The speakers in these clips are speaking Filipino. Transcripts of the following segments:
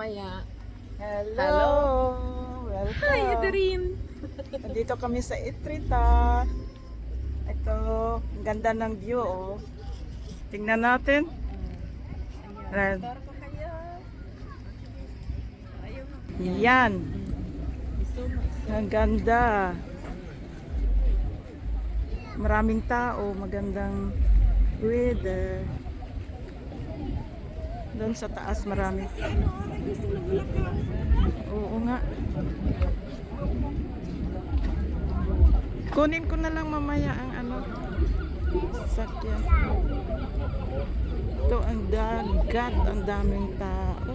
Maya. Hello! Hello. Welcome! Hi, Adrin. Nandito kami sa Itrita. Ito, ang ganda ng view, oh. Tingnan natin. Ayun. Yan. Ang ganda. Maraming tao, magandang weather. Doon sa taas marami. Oo nga. Kunin ko na lang mamaya ang ano sakyan. Ito ang dagat, ang daming tao.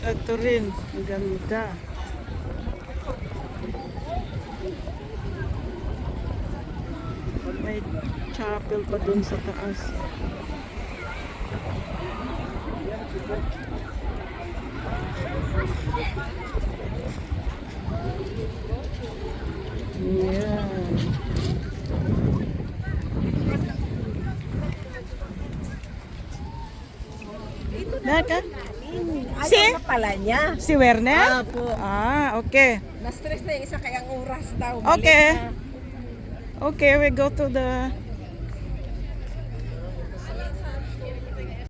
Ito rin, ang ganda. May chapel pa dun sa taas. Yeah. Naka? Si? Ayaw pala niya. Si Werner? Apo. Ah, okay. Na-stress na yung isa kayang oras daw. Okay. Na. Okay, we go to the